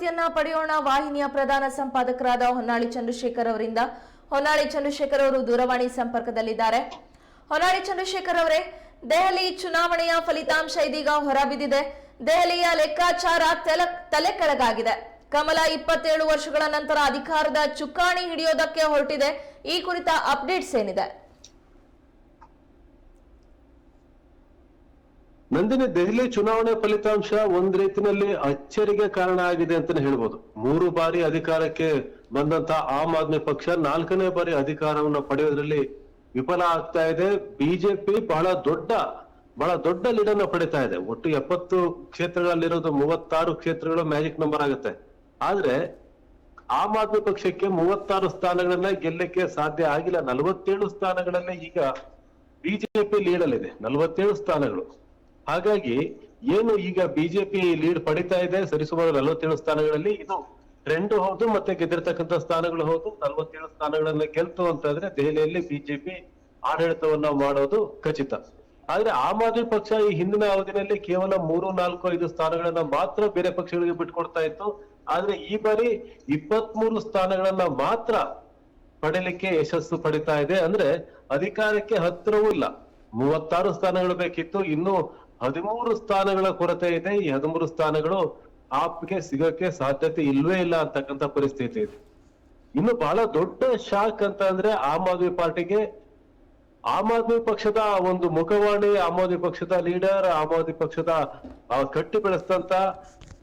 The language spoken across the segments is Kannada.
ಮಾಹಿತಿಯನ್ನ ಪಡೆಯೋಣ. ವಾಹಿನಿಯ ಪ್ರಧಾನ ಸಂಪಾದಕರಾದ ಹೊನ್ನಾಳಿ ಚಂದ್ರಶೇಖರ್ ಅವರಿಂದ ಹೊನ್ನಾಳಿ ಚಂದ್ರಶೇಖರ್ ಅವರು ದೂರವಾಣಿ ಸಂಪರ್ಕದಲ್ಲಿದ್ದಾರೆ. ಹೊನ್ನಾಳಿ ಚಂದ್ರಶೇಖರ್ ಅವರೇ, ದೆಹಲಿ ಚುನಾವಣೆಯ ಫಲಿತಾಂಶ ಇದೀಗ ಹೊರಬಿದ್ದಿದೆ. ದೆಹಲಿಯ ಲೆಕ್ಕಾಚಾರ ತೆಲ ಕೆಳಗಾಗಿದೆ ಕಮಲ ಇಪ್ಪತ್ತೇಳು ವರ್ಷಗಳ ನಂತರ ಅಧಿಕಾರದ ಚುಕ್ಕಾಣಿ ಹಿಡಿಯೋದಕ್ಕೆ ಹೊರಟಿದೆ. ಈ ಕುರಿತ ಅಪ್ಡೇಟ್ಸ್ ಏನಿದೆ? ನಂದಿನಿ ದೆಹಲಿ ಚುನಾವಣೆ ಫಲಿತಾಂಶ ಒಂದ್ ರೀತಿನಲ್ಲಿ ಅಚ್ಚರಿಗೆ ಕಾರಣ ಆಗಿದೆ ಅಂತಾನೆ ಹೇಳ್ಬೋದು. ಮೂರು ಬಾರಿ ಅಧಿಕಾರಕ್ಕೆ ಬಂದಂತ ಆಮ್ ಆದ್ಮಿ ಪಕ್ಷ ನಾಲ್ಕನೇ ಬಾರಿ ಅಧಿಕಾರವನ್ನ ಪಡೆಯೋದ್ರಲ್ಲಿ ವಿಫಲ ಆಗ್ತಾ ಇದೆ. ಬಿಜೆಪಿ ಬಹಳ ದೊಡ್ಡ ಬಹಳ ದೊಡ್ಡ ಲೀಡ್ ಅನ್ನ ಪಡಿತಾ ಇದೆ. ಒಟ್ಟು ಎಪ್ಪತ್ತು ಕ್ಷೇತ್ರಗಳಲ್ಲಿರೋದು ಮೂವತ್ತಾರು ಕ್ಷೇತ್ರಗಳು ಮ್ಯಾಜಿಕ್ ನಂಬರ್ ಆಗುತ್ತೆ. ಆದ್ರೆ ಆಮ್ ಆದ್ಮಿ ಪಕ್ಷಕ್ಕೆ ಮೂವತ್ತಾರು ಸ್ಥಾನಗಳನ್ನ ಗೆಲ್ಲಕ್ಕೆ ಸಾಧ್ಯ ಆಗಿಲ್ಲ. ನಲವತ್ತೇಳು ಸ್ಥಾನಗಳಲ್ಲೇ ಈಗ ಬಿಜೆಪಿ ಲೀಡಲ್ಲಿದೆ ನಲವತ್ತೇಳು ಸ್ಥಾನಗಳು. ಹಾಗಾಗಿ ಏನು ಈಗ ಬಿಜೆಪಿ ಲೀಡ್ ಪಡಿತಾ ಇದೆ, ಸರಿಸುಮಾರು ನಲವತ್ತೇಳು ಸ್ಥಾನಗಳಲ್ಲಿ ಇದು ಟ್ರೆಂಡ್ ಹೌದು ಮತ್ತೆ ಗೆದ್ದಿರ್ತಕ್ಕಂಥ ಸ್ಥಾನಗಳು ಹೌದು. ನಲವತ್ತೇಳು ಸ್ಥಾನಗಳನ್ನ ಗೆಲ್ತು ಅಂತಂದ್ರೆ ದೆಹಲಿಯಲ್ಲಿ ಬಿಜೆಪಿ ಆಡಳಿತವನ್ನ ಮಾಡೋದು ಖಚಿತ. ಆದ್ರೆ ಆಮ್ ಆದ್ಮಿ ಪಕ್ಷ ಈ ಹಿಂದಿನ ಅವಧಿನಲ್ಲಿ ಕೇವಲ ಮೂರು, ನಾಲ್ಕು, ಐದು ಸ್ಥಾನಗಳನ್ನ ಮಾತ್ರ ಬೇರೆ ಪಕ್ಷಗಳಿಗೆ ಬಿಟ್ಕೊಡ್ತಾ ಇತ್ತು. ಆದ್ರೆ ಈ ಬಾರಿ ಇಪ್ಪತ್ಮೂರು ಸ್ಥಾನಗಳನ್ನ ಮಾತ್ರ ಪಡಿಲಿಕ್ಕೆ ಯಶಸ್ಸು ಪಡಿತಾ ಇದೆ. ಅಂದ್ರೆ ಅಧಿಕಾರಕ್ಕೆ ಹತ್ತಿರವೂ ಇಲ್ಲ. ಮೂವತ್ತಾರು ಸ್ಥಾನಗಳು ಬೇಕಿತ್ತು. ಇನ್ನು ಹದಿಮೂರು ಸ್ಥಾನಗಳ ಕೊರತೆ ಇದೆ. ಈ ಹದಿಮೂರು ಸ್ಥಾನಗಳು ಆಪ್ಗೆ ಸಿಗಕ್ಕೆ ಸಾಧ್ಯತೆ ಇಲ್ವೇ ಇಲ್ಲ ಅಂತಕ್ಕಂಥ ಪರಿಸ್ಥಿತಿ ಇದೆ. ಇನ್ನು ಬಹಳ ದೊಡ್ಡ ಶಾಕ್ ಅಂತ ಅಂದ್ರೆ ಆಮ್ ಆದ್ಮಿ ಪಾರ್ಟಿಗೆ ಆಮ್ ಆದ್ಮಿ ಪಕ್ಷದ ಒಂದು ಮುಖವಾಣಿ, ಆಮ್ ಆದ್ಮಿ ಪಕ್ಷದ ಲೀಡರ್, ಆಮ್ ಆದ್ಮಿ ಪಕ್ಷದ ಕಟ್ಟಿ ಬೆಳೆಸಿದಂತ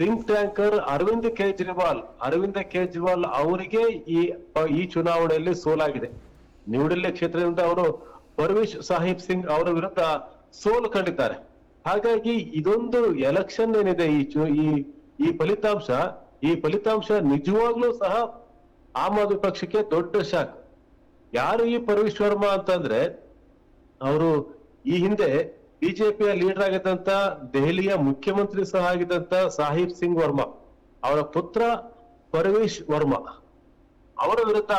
ಥಿಂಕ್ ಟ್ಯಾಂಕರ್ ಅರವಿಂದ್ ಕೇಜ್ರಿವಾಲ್, ಅರವಿಂದ ಕೇಜ್ರಿವಾಲ್ ಅವರಿಗೆ ಈ ಈ ಚುನಾವಣೆಯಲ್ಲಿ ಸೋಲಾಗಿದೆ. ನ್ಯೂಡೆಲ್ಲಿ ಕ್ಷೇತ್ರದಿಂದ ಅವರು ಪರ್ವೇಶ್ ಸಾಹಿಬ್ ಸಿಂಗ್ ಅವರ ವಿರುದ್ಧ ಸೋಲು ಕಂಡಿದ್ದಾರೆ. ಹಾಗಾಗಿ ಇದೊಂದು ಎಲೆಕ್ಷನ್ ಏನಿದೆ, ಈ ಈ ಈ ಫಲಿತಾಂಶ ಈ ಫಲಿತಾಂಶ ನಿಜವಾಗ್ಲೂ ಸಹ ಆಮ್ ಆದ್ಮಿ ಪಕ್ಷಕ್ಕೆ ದೊಡ್ಡ ಶಾಕ್. ಯಾರು ಈ ಪರಮೇಶ್ ವರ್ಮಾ ಅಂತಂದ್ರೆ, ಅವರು ಈ ಹಿಂದೆ ಬಿಜೆಪಿಯ ಲೀಡರ್ ಆಗಿದ್ದಂತ, ದೆಹಲಿಯ ಮುಖ್ಯಮಂತ್ರಿ ಸಹ ಆಗಿದ್ದಂತ ಸಾಹಿಬ್ ಸಿಂಗ್ ವರ್ಮಾ, ಅವರ ಪುತ್ರ ಪರವೇಶ್ ವರ್ಮಾ. ಅವರ ವಿರುದ್ಧ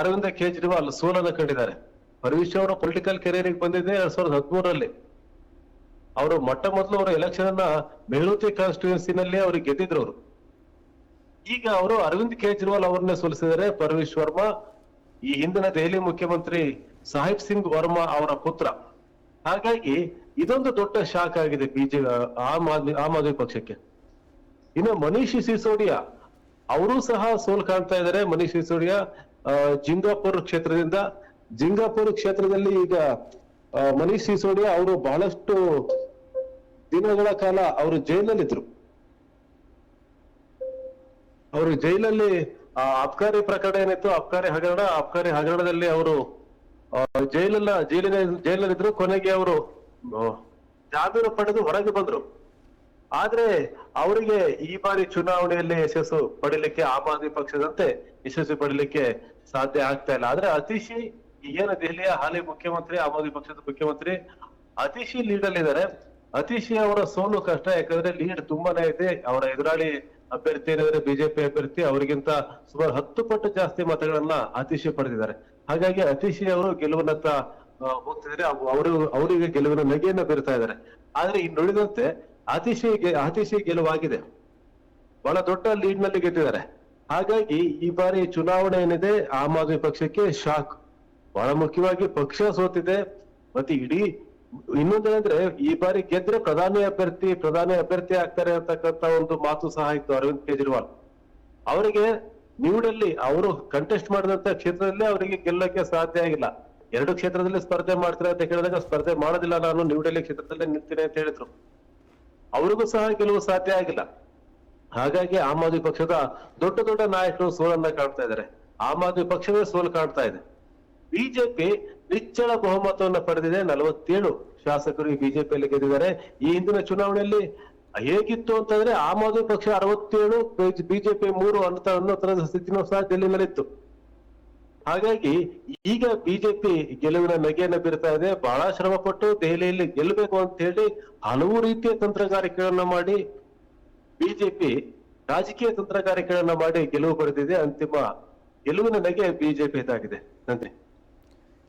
ಅರವಿಂದ ಕೇಜ್ರಿವಾಲ್ ಸೋಲನ್ನು ಕಂಡಿದ್ದಾರೆ. ಪರವೇಶ್ ಅವರ ಪೊಲಿಟಿಕಲ್ ಕೆರಿಯರ್ ಬಂದಿದೆ ಎರಡ್ ಸಾವಿರದ ಹದಿಮೂರರಲ್ಲಿ. ಅವರು ಮೊಟ್ಟ ಮೊದಲು ಅವರ ಎಲೆಕ್ಷನ್ ಅನ್ನ ಮೆಹಳೂತಿ ಕಾನ್ಸ್ಟಿಟ್ಯೂನ್ಸಿನಲ್ಲಿ ಅವರು ಗೆದ್ದಿದ್ರು ಅವರು. ಈಗ ಅವರು ಅರವಿಂದ್ ಕೇಜ್ರಿವಾಲ್ ಅವರನ್ನೇ ಸೋಲಿಸಿದರೆ ಪರಮೇಶ್ ವರ್ಮಾ, ಈ ಹಿಂದಿನ ದೆಹಲಿ ಮುಖ್ಯಮಂತ್ರಿ ಸಾಹಿಬ್ ಸಿಂಗ್ ವರ್ಮಾ ಅವರ ಪುತ್ರ. ಹಾಗಾಗಿ ಇದೊಂದು ದೊಡ್ಡ ಶಾಕ್ ಆಗಿದೆ ಬಿಜೆ, ಆಮ್ ಆದ್ಮಿ ಆಮ್ ಆದ್ಮಿ ಪಕ್ಷಕ್ಕೆ. ಇನ್ನು ಮನೀಶ್ ಸಿಸೋಡಿಯಾ, ಅವರು ಸಹ ಸೋಲ್ ಕಾಣ್ತಾ ಇದ್ದಾರೆ. ಮನೀಶ್ ಸಿಸೋಡಿಯಾ ಜಿಂಗಾಪುರ್ ಕ್ಷೇತ್ರದಿಂದ, ಜಿಂಗಾಪುರ್ ಕ್ಷೇತ್ರದಲ್ಲಿ ಈಗ ಮನೀಶ್ ಸಿಸೋಡಿಯಾ ಅವರು ಬಹಳಷ್ಟು ದಿನಗಳ ಕಾಲ ಅವರು ಜೈಲಲ್ಲಿದ್ರು. ಅವರು ಜೈಲಲ್ಲಿ ಆ, ಅಬ್ಕಾರಿ ಪ್ರಕರಣ ಏನಿತ್ತು ಅಬ್ಕಾರಿ ಹಗರಣ ಅಬ್ಕಾರಿ ಹಗರಣದಲ್ಲಿ ಅವರು ಜೈಲಲ್ಲ ಜೈಲಿನ ಜೈಲಲ್ಲಿದ್ರು. ಕೊನೆಗೆ ಅವರು ಜಾಮೀನು ಪಡೆದು ಹೊರಗೆ ಬಂದ್ರು. ಆದ್ರೆ ಅವರಿಗೆ ಈ ಬಾರಿ ಚುನಾವಣೆಯಲ್ಲಿ ಯಶಸ್ಸು ಪಡಿಲಿಕ್ಕೆ ಆಮ್ ಆದ್ಮಿ ಪಕ್ಷದಂತೆ ಯಶಸ್ಸು ಪಡಿಲಿಕ್ಕೆ ಸಾಧ್ಯ ಆಗ್ತಾ ಇಲ್ಲ. ಆದ್ರೆ ಅತಿಶಿ ಏನು ದೆಹಲಿಯ ಹಾಲಿ ಮುಖ್ಯಮಂತ್ರಿ ಆಮ್ ಆದ್ಮಿ ಪಕ್ಷದ ಮುಖ್ಯಮಂತ್ರಿ ಅತಿಶಿ ಲೀಡ್ ಅಲ್ಲಿದ್ದಾರೆ ಅತಿಶಿ ಅವರ ಸೋಲು ಕಷ್ಟ, ಯಾಕಂದ್ರೆ ಲೀಡ್ ತುಂಬಾನೇ ಇದೆ. ಅವರ ಎದುರಾಳಿ ಅಭ್ಯರ್ಥಿ ಏನಾದ್ರೆ ಬಿಜೆಪಿ ಅಭ್ಯರ್ಥಿ, ಅವರಿಗಿಂತ ಸುಮಾರು ಹತ್ತು ಪಟ್ಟು ಜಾಸ್ತಿ ಮತಗಳನ್ನ ಅತಿಶಿ ಪಡೆದಿದ್ದಾರೆ. ಹಾಗಾಗಿ ಅತಿಶಿ ಅವರು ಗೆಲುವಿನತ್ತ ಹೋಗ್ತಿದ್ರೆ ಅವರು, ಅವರಿಗೆ ಗೆಲುವಿನ ನಗೆಯನ್ನ ಬೀರ್ತಾ ಇದ್ದಾರೆ. ಆದ್ರೆ ಇನ್ನುಳಿದಂತೆ ಅತಿಶಿ ಗೆ- ಅತಿಶಿ ಗೆಲುವಾಗಿದೆ. ಬಹಳ ದೊಡ್ಡ ಲೀಡ್ನಲ್ಲಿ ಗೆದ್ದಿದ್ದಾರೆ. ಹಾಗಾಗಿ ಈ ಬಾರಿ ಚುನಾವಣೆ ಏನಿದೆ, ಆಮ್ ಆದ್ಮಿ ಪಕ್ಷಕ್ಕೆ ಶಾಕ್ ಬಹಳ ಮುಖ್ಯವಾಗಿ ಪಕ್ಷ ಸೋತಿದೆ. ಮತ್ತೆ ಇಡೀ ಇನ್ನೊಂದೇನಂದ್ರೆ ಈ ಬಾರಿ ಗೆದ್ರೆ ಪ್ರಧಾನಿ ಅಭ್ಯರ್ಥಿ ಪ್ರಧಾನಿ ಅಭ್ಯರ್ಥಿ ಆಗ್ತಾರೆ ಅಂತಕ್ಕಂತ ಒಂದು ಮಾತು ಸಹ ಇತ್ತು ಅರವಿಂದ್ ಕೇಜ್ರಿವಾಲ್. ಅವರಿಗೆ ನ್ಯೂಡೆಲ್ಲಿ ಅವರು ಕಂಟೆಸ್ಟ್ ಮಾಡಿದಂತ ಕ್ಷೇತ್ರದಲ್ಲಿ ಅವರಿಗೆ ಗೆಲ್ಲಕ್ಕೆ ಸಾಧ್ಯ ಆಗಿಲ್ಲ. ಎರಡು ಕ್ಷೇತ್ರದಲ್ಲಿ ಸ್ಪರ್ಧೆ ಮಾಡ್ತಾರೆ ಅಂತ ಕೇಳಿದಾಗ ಸ್ಪರ್ಧೆ ಮಾಡೋದಿಲ್ಲ, ನಾನು ನ್ಯೂಡೆಲ್ಲಿ ಕ್ಷೇತ್ರದಲ್ಲೇ ನಿಲ್ತೀನಿ ಅಂತ ಹೇಳಿದ್ರು. ಅವ್ರಿಗೂ ಸಹ ಗೆಲುವು ಸಾಧ್ಯ ಆಗಿಲ್ಲ. ಹಾಗಾಗಿ ಆಮ್ ಆದ್ಮಿ ಪಕ್ಷದ ದೊಡ್ಡ ದೊಡ್ಡ ನಾಯಕರು ಸೋಲನ್ನ ಕಾಣ್ತಾ ಇದ್ದಾರೆ. ಆಮ್ ಆದ್ಮಿ ಪಕ್ಷವೇ ಸೋಲು ಕಾಣ್ತಾ ಇದೆ. ಬಿಜೆಪಿ ನಿಚ್ಚಳ ಬಹುಮತವನ್ನ ಪಡೆದಿದೆ. ನಲವತ್ತೇಳು ಶಾಸಕರು ಈ ಬಿಜೆಪಿಯಲ್ಲಿ ಗೆದ್ದಿದ್ದಾರೆ. ಈ ಹಿಂದಿನ ಚುನಾವಣೆಯಲ್ಲಿ ಹೇಗಿತ್ತು ಅಂತಂದ್ರೆ ಆಮ್ ಆದ್ಮಿ ಪಕ್ಷ ಅರವತ್ತೇಳು ಬಿಜೆಪಿ ಮೂರು ಅಂತ ಅನ್ನೋ ಸ್ಥಿತಿನೂ ಸಹ ಡೆಲ್ಲಿನಲ್ಲಿತ್ತು. ಹಾಗಾಗಿ ಈಗ ಬಿಜೆಪಿ ಗೆಲುವಿನ ನಗೆಯನ್ನ ಬೀರ್ತಾ ಇದೆ. ಬಹಳ ಶ್ರಮ ಪಟ್ಟು ದೆಹಲಿಯಲ್ಲಿ ಗೆಲ್ಲಬೇಕು ಅಂತ ಹೇಳಿ ಹಲವು ರೀತಿಯ ತಂತ್ರಗಾರಿಕೆಗಳನ್ನ ಮಾಡಿ ಬಿಜೆಪಿ ರಾಜಕೀಯ ತಂತ್ರಗಾರಿಕೆಗಳನ್ನ ಮಾಡಿ ಗೆಲುವು ಪಡೆದಿದೆ. ಅಂತಿಮ ಗೆಲುವಿನ ನಗೆ ಬಿಜೆಪಿ ಇದಾಗಿದೆ. ನನ್ರಿ